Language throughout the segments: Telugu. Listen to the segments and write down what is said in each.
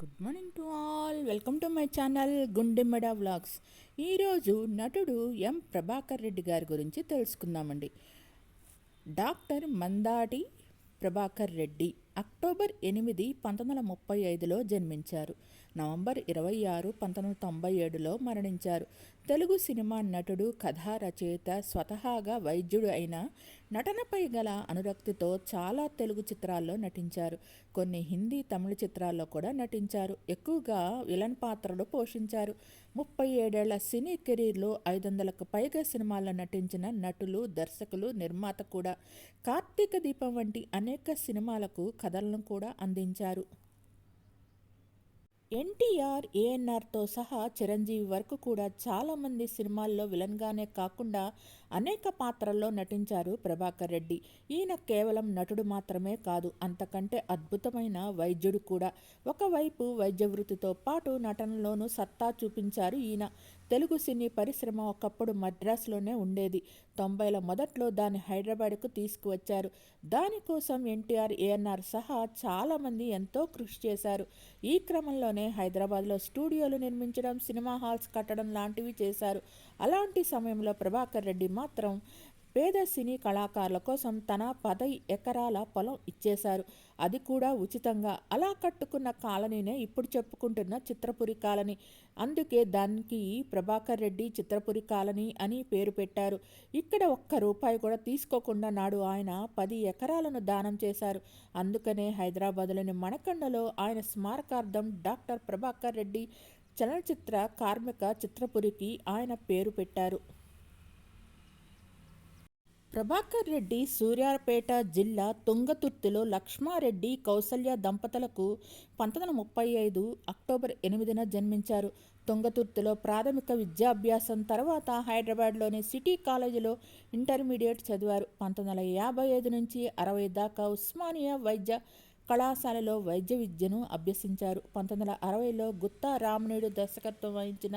Good morning to all. Welcome to my channel Gundemmada vlogs. ఈరోజు నటుడు ఎం. ప్రభాకర్ రెడ్డి గారి గురించి తెలుసుకుందామండి. డాక్టర్ మందాటి ప్రభాకర్ రెడ్డి అక్టోబర్ ఎనిమిది పంతొమ్మిది వందల ముప్పై ఐదులో జన్మించారు. నవంబర్ ఇరవై ఆరు పంతొమ్మిది తొంభై ఏడులో మరణించారు. తెలుగు సినిమా నటుడు కథా రచయిత స్వతహాగా వైద్యుడు అయిన నటనపై గల అనురక్తితో చాలా తెలుగు చిత్రాల్లో నటించారు. కొన్ని హిందీ తమిళ చిత్రాల్లో కూడా నటించారు. ఎక్కువగా విలన్ పాత్రలు పోషించారు. ముప్పై ఏడేళ్ళ సినీ కెరీర్లో ఐదు వందలకు పైగా సినిమాల్లో నటించిన నటులు దర్శకులు నిర్మాత కూడా. కార్తీక దీపం వంటి అనేక సినిమాలకు కథలను కూడా అందించారు. ఎన్టీఆర్ ఏఎన్ఆర్తో సహా చిరంజీవి వరకు కూడా చాలామంది సినిమాల్లో విలన్గానే కాకుండా అనేక పాత్రల్లో నటించారు ప్రభాకర్ రెడ్డి. ఈయన కేవలం నటుడు మాత్రమే కాదు అంతకంటే అద్భుతమైన వైద్యుడు కూడా. ఒకవైపు వైద్య వృత్తితో పాటు నటనలోనూ సత్తా చూపించారు ఈయన. తెలుగు సినీ పరిశ్రమ ఒకప్పుడు మద్రాసులోనే ఉండేది. తొంభైల మొదట్లో దాన్ని హైదరాబాద్కు తీసుకువచ్చారు. దానికోసం ఎన్టీఆర్ ఏఎన్ఆర్ సహా చాలామంది ఎంతో కృషి చేశారు. ఈ క్రమంలోనే హైదరాబాద్లో స్టూడియోలు నిర్మించడం సినిమా హాల్స్ కట్టడం లాంటివి చేశారు. అలాంటి సమయంలో ప్రభాకర్ రెడ్డి మాత్రం పేద సినీ కళాకారుల కోసం తన పదై ఎకరాల పొలం ఇచ్చేశారు. అది కూడా ఉచితంగా. అలా కట్టుకున్న కాలనీనే ఇప్పుడు చెప్పుకుంటున్న చిత్రపురి కాలనీ. అందుకే దానికి ప్రభాకర్ రెడ్డి చిత్రపురి కాలనీ అని పేరు పెట్టారు. ఇక్కడ ఒక్క రూపాయి కూడా తీసుకోకుండా నాడు ఆయన పది ఎకరాలను దానం చేశారు. అందుకనే హైదరాబాద్లోని మణకండలో ఆయన స్మారకార్థం డాక్టర్ ప్రభాకర్ రెడ్డి చలనచిత్ర కార్మిక చిత్రపురికి ఆయన పేరు పెట్టారు. ప్రభాకర్ రెడ్డి సూర్యాపేట జిల్లా తుంగతుర్తిలో లక్ష్మారెడ్డి కౌసల్య దంపతులకు పంతొమ్మిది ముప్పై ఐదు అక్టోబర్ ఎనిమిదిన జన్మించారు. తుంగతుర్తిలో ప్రాథమిక విద్యాభ్యాసం తర్వాత హైదరాబాద్లోని సిటీ కాలేజీలో ఇంటర్మీడియట్ చదివారు. పంతొమ్మిది వందల యాభై ఐదు నుంచి అరవై దాకా ఉస్మానియా వైద్య కళాశాలలో వైద్య విద్యను అభ్యసించారు. పంతొమ్మిది వందల అరవైలో గుత్తా రామనేడు దర్శకత్వం వహించిన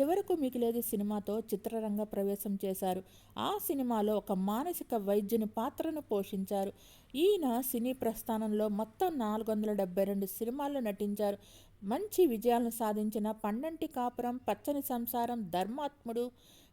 చివరకు మిగిలేది సినిమాతో చిత్రరంగ ప్రవేశం చేశారు. ఆ సినిమాలో ఒక మానసిక వైద్యుని పాత్రను పోషించారు. ఈయన సినీ ప్రస్థానంలో మొత్తం నాలుగు వందల డెబ్బై రెండు సినిమాల్లో నటించారు. మంచి విజయాలను సాధించిన పండంటి కాపురం పచ్చని సంసారం ధర్మాత్ముడు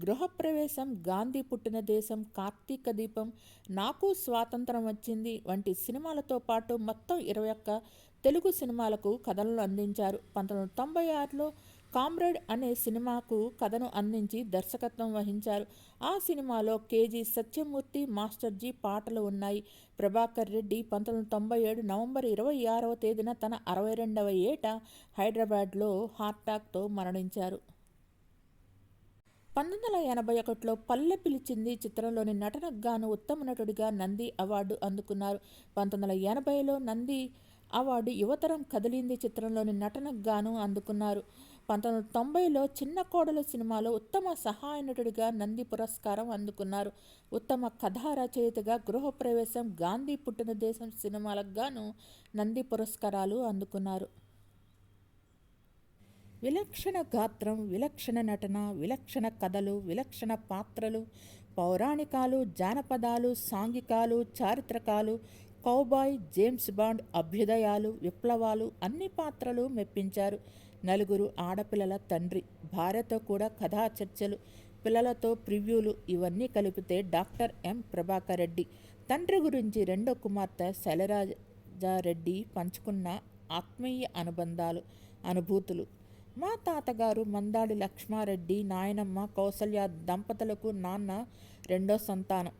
గృహప్రవేశం గాంధీ పుట్టిన దేశం కార్తీక దీపం నాకు స్వాతంత్రం వచ్చింది వంటి సినిమాలతో పాటు మొత్తం ఇరవై ఒక్క తెలుగు సినిమాలకు కథలను అందించారు. పంతొమ్మిది వందల తొంభై ఆరులో కామ్రేడ్ అనే సినిమాకు కథను అందించి దర్శకత్వం వహించారు. ఆ సినిమాలో కేజీ సత్యమూర్తి మాస్టర్జీ పాటలు ఉన్నాయి. ప్రభాకర్ రెడ్డి పంతొమ్మిది వందల తొంభై ఏడు నవంబర్ ఇరవై ఆరవ తేదీన తన అరవై రెండవ ఏట హైదరాబాద్లో హార్టాక్తో మరణించారు. పంతొమ్మిది వందల ఎనభై ఒకటిలో పల్లె పిలిచింది చిత్రంలోని నటనకు గాను ఉత్తమ నటుడిగా నంది అవార్డు అందుకున్నారు. పంతొమ్మిది వందల ఎనభైలో నంది అవార్డు యువతరం కదిలింది చిత్రంలోని నటనకు గాను అందుకున్నారు. పంతొమ్మిది వందల తొంభైలో చిన్న కోడలు సినిమాలో ఉత్తమ సహాయ నటుడిగా నంది పురస్కారం అందుకున్నారు. ఉత్తమ కథా రచయితగా గృహప్రవేశం గాంధీ పుట్టిన దేశం సినిమాలకు గాను నంది పురస్కారాలు అందుకున్నారు. విలక్షణ గాత్రం విలక్షణ నటన విలక్షణ కథలు విలక్షణ పాత్రలు పౌరాణికాలు జానపదాలు సాంఘికాలు చారిత్రకాలు కౌబాయ్ జేమ్స్ బాండ్ అభ్యుదయాలు విప్లవాలు అన్ని పాత్రలు మెప్పించారు. నలుగురు ఆడపిల్లల తండ్రి భార్యతో కూడా కథా చర్చలు పిల్లలతో ప్రివ్యూలు ఇవన్నీ కలిపితే డాక్టర్ ఎం. ప్రభాకర్ రెడ్డి. తండ్రి గురించి రెండో కుమార్తె శైలరాజారెడ్డి పంచుకున్న ఆత్మీయ అనుబంధాలు అనుభూతులు. మా తాతగారు మందాడి లక్ష్మారెడ్డి నాయనమ్మ కౌసల్య దంపతులకు నాన్న రెండో సంతానం.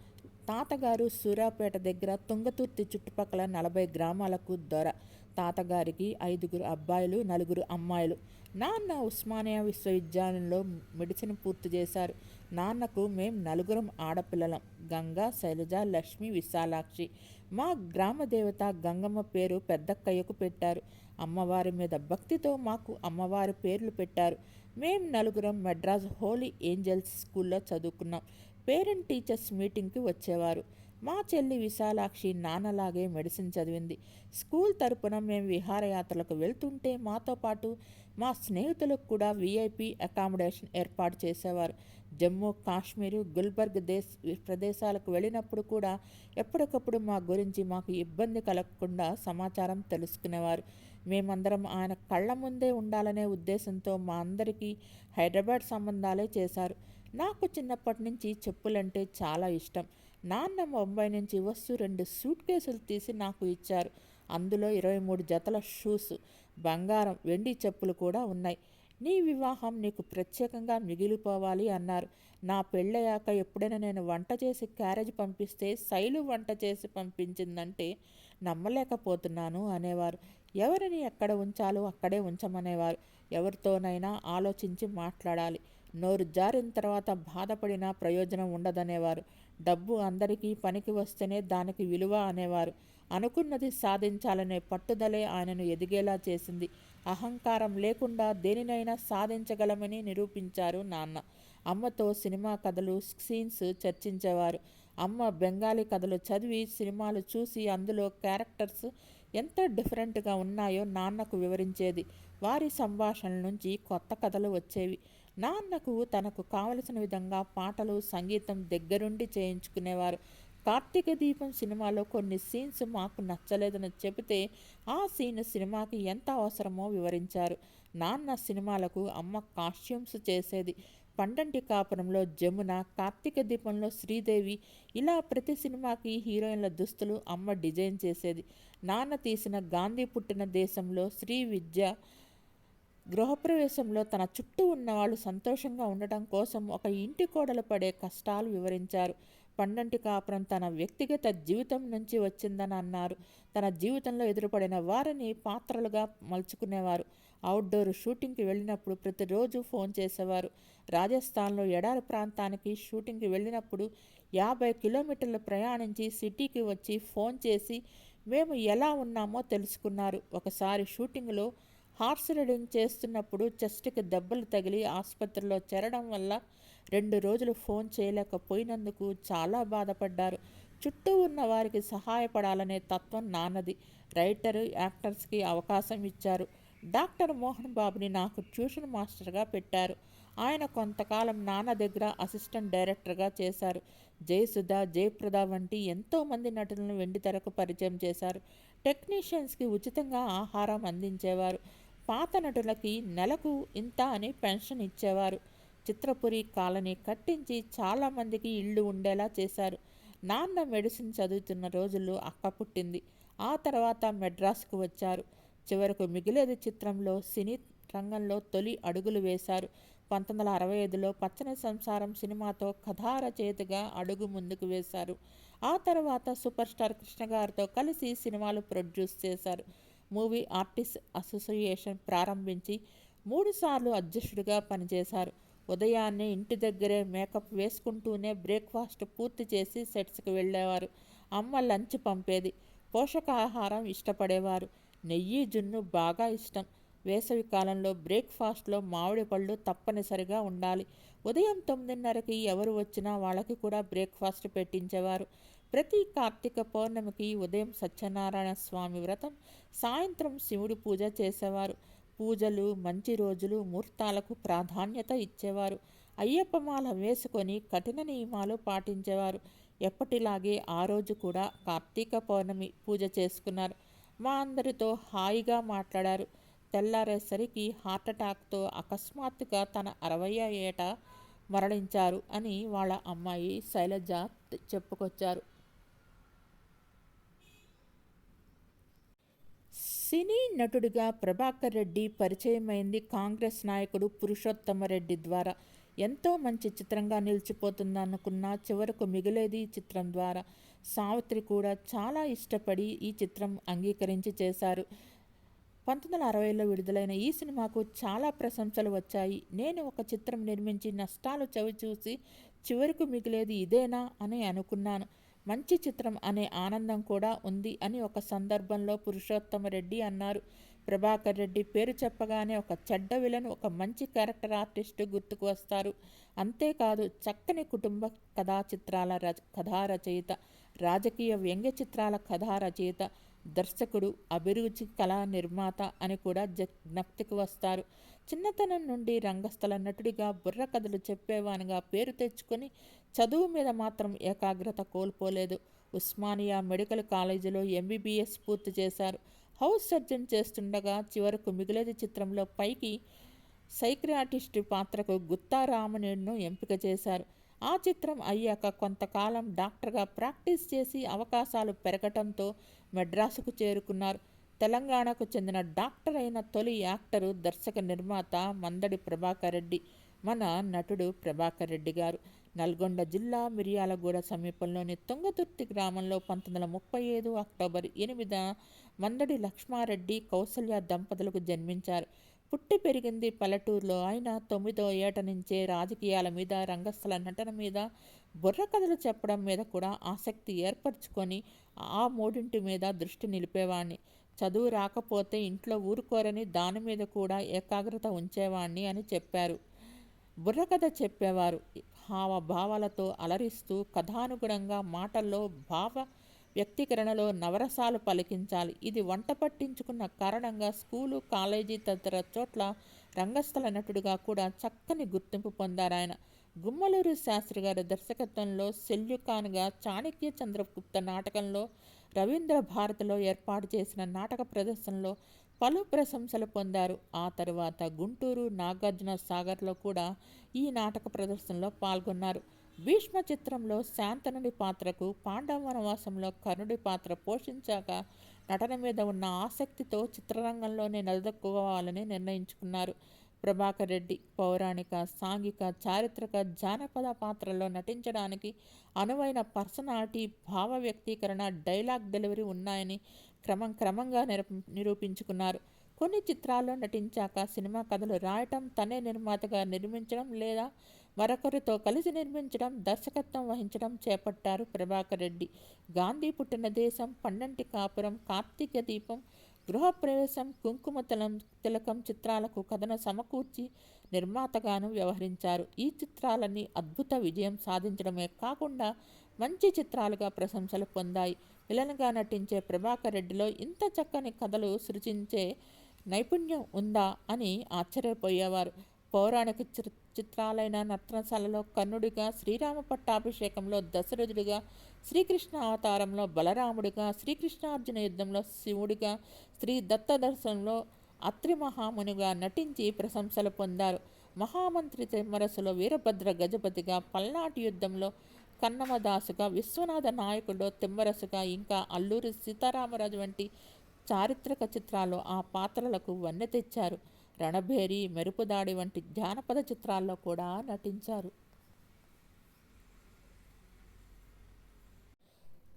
తాతగారు సూర్యాపేట దగ్గర తుంగతుర్తి చుట్టుపక్కల నలభై గ్రామాలకు దొర. తాతగారికి ఐదుగురు అబ్బాయిలు నలుగురు అమ్మాయిలు. నాన్న ఉస్మానియా విశ్వవిద్యాలయంలో మెడిసిన్ పూర్తి చేశారు. నాన్నకు మేం నలుగురం ఆడపిల్లలం. గంగా శైలజ లక్ష్మి విశాలాక్షి. మా గ్రామ దేవత గంగమ్మ పేరు పెద్దక్కయ్యకు పెట్టారు. అమ్మవారి మీద భక్తితో మాకు అమ్మవారి పేర్లు పెట్టారు. మేం నలుగురం మెడ్రాస్ హోలీ ఏంజల్స్ స్కూల్లో చదువుకున్నాం. పేరెంట్ టీచర్స్ మీటింగ్కి వచ్చేవారు. మా చెల్లి విశాలాక్షి నాన్నలాగే మెడిసిన్ చదివింది. స్కూల్ తరపున మేము విహారయాత్రలకు వెళ్తుంటే మాతో పాటు మా స్నేహితులకు కూడా వీఐపీ అకామిడేషన్ ఏర్పాటు చేసేవారు. జమ్మూ కాశ్మీరు గుల్బర్గ్ దేశ్ ప్రదేశాలకు వెళ్ళినప్పుడు కూడా ఎప్పటికప్పుడు మా గురించి మాకు ఇబ్బంది కలగకుండా సమాచారం తెలుసుకునేవారు. మేమందరం ఆయన కళ్ళ ముందే ఉండాలనే ఉద్దేశంతో మా అందరికీ హైదరాబాద్ సంబంధాలే చేశారు. నాకు చిన్నప్పటి నుంచి చెప్పులంటే చాలా ఇష్టం. నాన్న బొంబాయి నుంచి వస్తూ రెండు సూట్ కేసులు తీసి నాకు ఇచ్చారు. అందులో ఇరవై మూడు జతల షూస్ బంగారం వెండి చెప్పులు కూడా ఉన్నాయి. నీ వివాహం నీకు ప్రత్యేకంగా మిగిలిపోవాలి అన్నారు. నా పెళ్ళయ్యాక ఎప్పుడైనా నేను వంట చేసి క్యారేజ్ పంపిస్తే శైలు వంట చేసి పంపించిందంటే నమ్మలేకపోతున్నాను అనేవారు. ఎవరిని ఎక్కడ ఉంచాలో అక్కడే ఉంచమనేవారు. ఎవరితోనైనా ఆలోచించి మాట్లాడాలి. నోరు జారిన తర్వాత బాధపడినా ప్రయోజనం ఉండదనేవారు. డబ్బు అందరికీ పనికి వస్తేనే దానికి విలువ అనేవారు. అనుకున్నది సాధించాలనే పట్టుదలే ఆయనను ఎదిగేలా చేసింది. అహంకారం లేకుండా దేనినైనా సాధించగలమని నిరూపించారు నాన్న. అమ్మతో సినిమా కథలు సీన్స్ చర్చించేవారు. అమ్మ బెంగాలీ కథలు చదివి సినిమాలు చూసి అందులో క్యారెక్టర్స్ ఎంత డిఫరెంట్గా ఉన్నాయో నాన్నకు వివరించేది. వారి సంభాషణల నుంచి కొత్త కథలు వచ్చేవి. నాన్నకు తనకు కావలసిన విధంగా పాటలు సంగీతం దగ్గరుండి చేయించుకునేవారు. కార్తీక దీపం సినిమాలో కొన్ని సీన్స్ మాకు నచ్చలేదని చెబితే ఆ సీన్ సినిమాకి ఎంత అవసరమో వివరించారు. నాన్న సినిమాలకు అమ్మ కాస్ట్యూమ్స్ చేసేది. పండంటి కాపురంలో జమున కార్తీక దీపంలో శ్రీదేవి ఇలా ప్రతి సినిమాకి హీరోయిన్ల దుస్తులు అమ్మ డిజైన్ చేసేది. నాన్న తీసిన గాంధీ పుట్టిన దేశంలో శ్రీ విద్య గృహప్రవేశంలో తన చుట్టూ ఉన్నవాళ్ళు సంతోషంగా ఉండటం కోసం ఒక ఇంటి కోడలు పడే కష్టాలు వివరించారు. పండంటి కాపురం తన వ్యక్తిగత జీవితం నుంచి వచ్చిందని అన్నారు. తన జీవితంలో ఎదురుపడిన వారిని పాత్రలుగా మలుచుకునేవారు. అవుట్డోర్ షూటింగ్కి వెళ్ళినప్పుడు ప్రతిరోజు ఫోన్ చేసేవారు. రాజస్థాన్లో ఎడారి ప్రాంతానికి షూటింగ్కి వెళ్ళినప్పుడు యాభై కిలోమీటర్లు ప్రయాణించి సిటీకి వచ్చి ఫోన్ చేసి మేము ఎలా ఉన్నామో తెలుసుకున్నారు. ఒకసారి షూటింగ్లో హార్స్ రైడింగ్ చేస్తున్నప్పుడు చెస్ట్కి దెబ్బలు తగిలి ఆసుపత్రిలో చేరడం వల్ల రెండు రోజులు ఫోన్ చేయలేకపోయినందుకు చాలా బాధపడ్డారు. చుట్టూ ఉన్న వారికి సహాయపడాలనే తత్వం నాన్నది. రైటర్ యాక్టర్స్కి అవకాశం ఇచ్చారు. డాక్టర్ మోహన్ బాబుని నాకు ట్యూషన్ మాస్టర్గా పెట్టారు. ఆయన కొంతకాలం నాన్న దగ్గర అసిస్టెంట్ డైరెక్టర్గా చేశారు. జయసుధ జయప్రద వంటి ఎంతోమంది నటులను వెండితెరకు పరిచయం చేశారు. టెక్నీషియన్స్కి ఉచితంగా ఆహారం అందించేవారు. పాత నటులకి నెలకు ఇంత అని పెన్షన్ ఇచ్చేవారు. చిత్రపురి కాలనీ కట్టించి చాలామందికి ఇళ్ళు ఉండేలా చేశారు. నాన్న మెడిసిన్ చదువుతున్న రోజుల్లో అక్క పుట్టింది. ఆ తర్వాత మెడ్రాస్కు వచ్చారు. చివరకు మిగిలేది చిత్రంలో సినీ రంగంలో తొలి అడుగులు వేశారు. పంతొమ్మిది వందల అరవై ఐదులో పచ్చని సంసారం సినిమాతో కథారచయితగా అడుగు ముందుకు వేశారు. ఆ తర్వాత సూపర్ స్టార్ కృష్ణ గారితో కలిసి సినిమాలు ప్రొడ్యూస్ చేశారు. మూవీ ఆర్టిస్ట్ అసోసియేషన్ ప్రారంభించి మూడుసార్లు అధ్యక్షుడిగా పనిచేశారు. ఉదయాన్నే ఇంటి దగ్గరే మేకప్ వేసుకుంటూనే బ్రేక్ఫాస్ట్ పూర్తి చేసి సెట్స్కి వెళ్ళేవారు. అమ్మ లంచ్ పంపేది. పోషకాహారం ఇష్టపడేవారు. నెయ్యి జున్ను బాగా ఇష్టం. వేసవి కాలంలో బ్రేక్ఫాస్ట్లో మామిడి పళ్ళు తప్పనిసరిగా ఉండాలి. ఉదయం తొమ్మిదిన్నరకి ఎవరు వచ్చినా వాళ్ళకి కూడా బ్రేక్ఫాస్ట్ పెట్టించేవారు. ప్రతి కార్తీక పౌర్ణమికి ఉదయం సత్యనారాయణ స్వామి వ్రతం సాయంత్రం శివుడి పూజ చేసేవారు. పూజలు మంచి రోజులు ముహూర్తాలకు ప్రాధాన్యత ఇచ్చేవారు. అయ్యప్పమాల వేసుకొని కఠిన నియమాలు పాటించేవారు. ఎప్పటిలాగే ఆ రోజు కూడా కార్తీక పౌర్ణమి పూజ చేసుకున్నారు. మా అందరితో హాయిగా మాట్లాడారు. తెల్లారేసరికి హార్ట్అటాక్తో అకస్మాత్తుగా తన అరవై ఏట మరణించారు అని వాళ్ళ అమ్మాయి శైలజ చెప్పుకొచ్చారు. సినీ నటుడిగా ప్రభాకర్ రెడ్డి పరిచయమైంది కాంగ్రెస్ నాయకుడు పురుషోత్తమరెడ్డి ద్వారా. ఎంతో మంచి చిత్రంగా నిలిచిపోతుందనుకున్న చివరకు మిగిలేది ఈ చిత్రం ద్వారా. సావిత్రి కూడా చాలా ఇష్టపడి ఈ చిత్రం అంగీకరించి చేశారు. పంతొమ్మిది వందల అరవైలో విడుదలైన ఈ సినిమాకు చాలా ప్రశంసలు వచ్చాయి. నేను ఒక చిత్రం నిర్మించి నష్టాలు చవి చూసి చివరకు మిగిలేది ఇదేనా అని అనుకున్నాను. మంచి చిత్రం అనే ఆనందం కూడా ఉంది అని ఒక సందర్భంలో పురుషోత్తమరెడ్డి అన్నారు. ప్రభాకర్ రెడ్డి పేరు చెప్పగానే ఒక చెడ్డ విలను ఒక మంచి క్యారెక్టర్ ఆర్టిస్ట్ గుర్తుకు వస్తారు. అంతేకాదు చక్కని కుటుంబ కథా చిత్రాల రచ కథా రచయిత రాజకీయ వ్యంగ్య చిత్రాల కథా రచయిత దర్శకుడు అభిరుచి కళా నిర్మాత అని కూడా జ్ఞప్తికి వస్తారు. చిన్నతనం నుండి రంగస్థల నటుడిగా బుర్ర కథలు చెప్పేవానిగా పేరు తెచ్చుకొని చదువు మీద మాత్రం ఏకాగ్రత కోల్పోలేదు. ఉస్మానియా మెడికల్ కాలేజీలో ఎంబీబీఎస్ పూర్తి చేశారు. హౌస్ సర్జన్ చేస్తుండగా చివరకు మిగిలేది చిత్రంలో పైకి సైక్రియాటిస్ట్ పాత్రకు గుత్తా రామనేడును ఎంపిక చేశారు. ఆ చిత్రం అయ్యాక కొంతకాలం డాక్టర్గా ప్రాక్టీస్ చేసి అవకాశాలు పెరగటంతో మెడ్రాసుకు చేరుకున్నారు. తెలంగాణకు చెందిన డాక్టర్ అయిన తొలి యాక్టరు దర్శక నిర్మాత మందడి ప్రభాకర్ రెడ్డి మన నటుడు ప్రభాకర్ రెడ్డి గారు. నల్గొండ జిల్లా మిర్యాలగూడ సమీపంలోని తుంగతుర్తి గ్రామంలో పంతొమ్మిది వందల ముప్పై ఐదు అక్టోబర్ ఎనిమిద మందడి లక్ష్మారెడ్డి కౌసల్య దంపతులకు జన్మించారు. పుట్టి పెరిగింది పల్లెటూరులో. ఆయన తొమ్మిదో ఏట నుంచే రాజకీయాల మీద రంగస్థల నటన మీద బుర్ర కథలు చెప్పడం మీద కూడా ఆసక్తి ఏర్పరచుకొని ఆ మూడింటి మీద దృష్టి నిలిపేవాణ్ణి. చదువు రాకపోతే ఇంట్లో ఊరుకోరని దాని మీద కూడా ఏకాగ్రత ఉంచేవాణ్ణి అని చెప్పారు. బుర్రకథ చెప్పేవారు. హావభావాలతో అలరిస్తూ కథానుగుణంగా మాటల్లో భావ వ్యక్తీకరణలో నవరసాలు పలికించాలి. ఇది వంట పట్టించుకున్న కారణంగా స్కూలు కాలేజీ తదితర చోట్ల రంగస్థల నటుడిగా కూడా చక్కని గుర్తింపు పొందారాయన గుమ్మలూరు శాస్త్రి గారి దర్శకత్వంలో సెల్యుకాన్గా చాణక్య చంద్రగుప్త నాటకంలో రవీంద్ర భారతిలో ఏర్పాటు చేసిన నాటక ప్రదర్శనలో పలు ప్రశంసలు పొందారు. ఆ తరువాత గుంటూరు నాగార్జున సాగర్లో కూడా ఈ నాటక ప్రదర్శనలో పాల్గొన్నారు. భీష్మ చిత్రంలో శాంతనుడి పాత్రకు పాండవ వనవాసంలో కర్ణుడి పాత్ర పోషించాక నటన మీద ఉన్న ఆసక్తితో చిత్రరంగంలోనే నిలదొక్కుకోవాలని నిర్ణయించుకున్నారు. ప్రభాకర్ రెడ్డి పౌరాణిక సాంఘిక చారిత్రక జానపద పాత్రల్లో నటించడానికి అనువైన పర్సనాలిటీ భావ వ్యక్తీకరణ డైలాగ్ డెలివరీ ఉన్నాయని క్రమం క్రమంగా నిరూపించుకున్నారు. కొన్ని చిత్రాల్లో నటించాక సినిమా కథలు రాయటం తనే నిర్మాతగా నిర్మించడం లేదా మరొకరితో కలిసి నిర్మించడం దర్శకత్వం వహించడం చేపట్టారు ప్రభాకర్ రెడ్డి. గాంధీ పుట్టిన దేశం పన్నంటి కాపురం కార్తీక దీపం గృహప్రవేశం కుంకుమ తిలం తిలకం చిత్రాలకు కథను సమకూర్చి నిర్మాతగాను వ్యవహరించారు. ఈ చిత్రాలన్నీ అద్భుత విజయం సాధించడమే కాకుండా మంచి చిత్రాలుగా ప్రశంసలు పొందాయి. విలన్గా నటించే ప్రభాకర్ రెడ్డిలో ఇంత చక్కని కథలు సృజించే నైపుణ్యం ఉందా అని ఆశ్చర్యపోయేవారు. పౌరాణిక చిత్రాలైన నర్తనశాలలో కర్ణుడిగా శ్రీరామ పట్టాభిషేకంలో దశరథుడిగా శ్రీకృష్ణ అవతారంలో బలరాముడిగా శ్రీకృష్ణార్జున యుద్ధంలో శివుడిగా శ్రీ దత్త దర్శనంలో అత్రి మహామునిగా నటించి ప్రశంసలు పొందారు. మహామంత్రి తిమ్మరసులో వీరభద్ర గజపతిగా పల్నాటి యుద్ధంలో కన్నమదాసుగా విశ్వనాథ నాయకుడు తిమ్మరసుగా ఇంకా అల్లూరి సీతారామరాజు వంటి చారిత్రక చిత్రాల్లో ఆ పాత్రలకు వన్నె తెచ్చారు. రణభేరి మెరుపుదాడి వంటి జానపద చిత్రాల్లో కూడా నటించారు.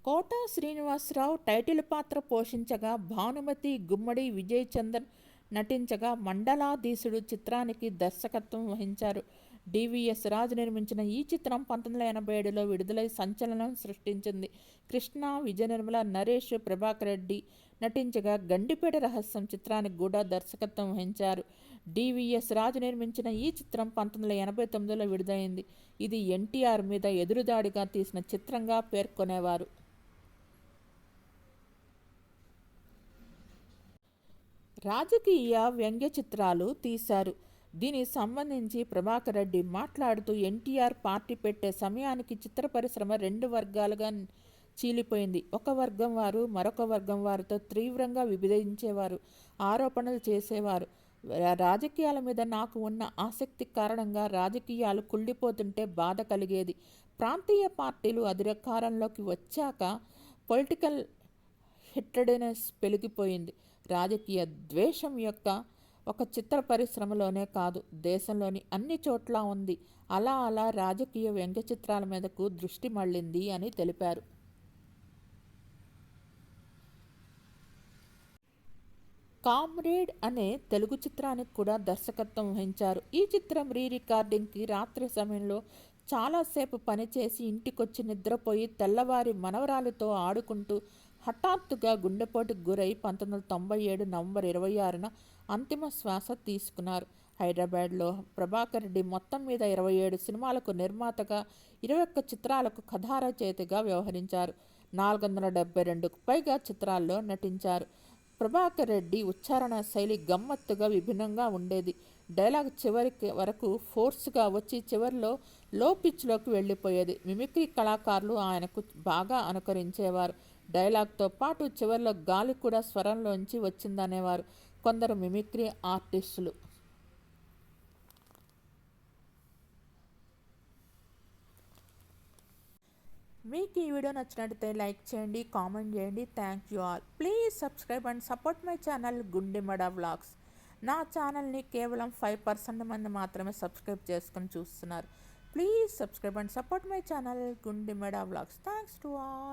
కోట శ్రీనివాసరావు టైటిల్ పాత్ర పోషించగా భానుమతి గుమ్మడి విజయ్ చందన్ నటించగా మండలాధీశుడు చిత్రానికి దర్శకత్వం వహించారు. డివిఎస్ రాజు నిర్మించిన ఈ చిత్రం పంతొమ్మిది వందల ఎనభై ఏడులో విడుదలై సంచలనం సృష్టించింది. కృష్ణ విజయ నిర్మల నరేష్ ప్రభాకర్ రెడ్డి నటించగా గండిపేట రహస్యం చిత్రానికి కూడా దర్శకత్వం వహించారు. డివిఎస్ రాజు నిర్మించిన ఈ చిత్రం పంతొమ్మిది వందల ఎనభై తొమ్మిదిలో విడుదలైంది. ఇది ఎన్టీఆర్ మీద ఎదురుదాడిగా తీసిన చిత్రంగా పేర్కొనేవారు. రాజకీయ వ్యంగ్య చిత్రాలు తీశారు. దీనికి సంబంధించి ప్రభాకర్ రెడ్డి మాట్లాడుతూ ఎన్టీఆర్ పార్టీ పెట్టే సమయానికి చిత్ర పరిశ్రమ రెండు వర్గాలుగా చీలిపోయింది. ఒక వర్గం వారు మరొక వర్గం వారితో తీవ్రంగా విభజించేవారు ఆరోపణలు చేసేవారు. రాజకీయాల మీద నాకు ఉన్న ఆసక్తి కారణంగా రాజకీయాలు కుళ్ళిపోతుంటే బాధ కలిగేది. ప్రాంతీయ పార్టీలు అధికారంలోకి వచ్చాక పొలిటికల్ హిట్టెడ్నెస్ పెరిగిపోయింది. రాజకీయ ద్వేషం యొక్క ఒక చిత్ర పరిశ్రమలోనే కాదు దేశంలోని అన్ని చోట్ల ఉంది. అలా అలా రాజకీయ వ్యంగ్య చిత్రాల మీదకు దృష్టి మళ్ళింది అని తెలిపారు. కామ్రేడ్ అనే తెలుగు చిత్రానికి కూడా దర్శకత్వం వహించారు. ఈ చిత్రం రీ రికార్డింగ్కి రాత్రి సమయంలో చాలాసేపు పనిచేసి ఇంటికొచ్చి నిద్రపోయి తెల్లవారి మనవరాలతో ఆడుకుంటూ హఠాత్తుగా గుండెపోటుకు గురై పంతొమ్మిది వందల తొంభై ఏడు నవంబర్ ఇరవై ఆరున అంతిమ శ్వాస తీసుకున్నారు. హైదరాబాద్లో ప్రభాకర్ రెడ్డి మొత్తం మీద ఇరవై ఏడు సినిమాలకు నిర్మాతగా ఇరవై ఒక్క చిత్రాలకు కథారచయితగా వ్యవహరించారు. నాలుగు వందల డెబ్బై రెండుకు పైగా చిత్రాల్లో నటించారు. ప్రభాకర్ రెడ్డి ఉచ్చారణ శైలి గమ్మత్తుగా విభిన్నంగా ఉండేది. డైలాగ్ చివరికి వరకు ఫోర్స్గా వచ్చి చివరిలో లో పిచ్లోకి వెళ్ళిపోయేది. మిమిక్రీ కళాకారులు ఆయనకు బాగా అనుకరించేవారు. డైలాగ్తో పాటు చివరిలో గాలి కూడా స్వరంలోంచి వచ్చిందనేవారు. కొందరు మిమిక్రీ ఆర్టిస్టులు. మీకు ఈ వీడియో నచ్చినట్టయితే లైక్ చేయండి కామెంట్ చేయండి. Thank you all please subscribe and support my channel Gundemada vlogs నా ఛానల్ని కేవలం ఫైవ్ పర్సెంట్ మంది మాత్రమే సబ్స్క్రైబ్ చేసుకొని చూస్తున్నారు. Please subscribe and support my channel గుండెమడ vlogs thanks to all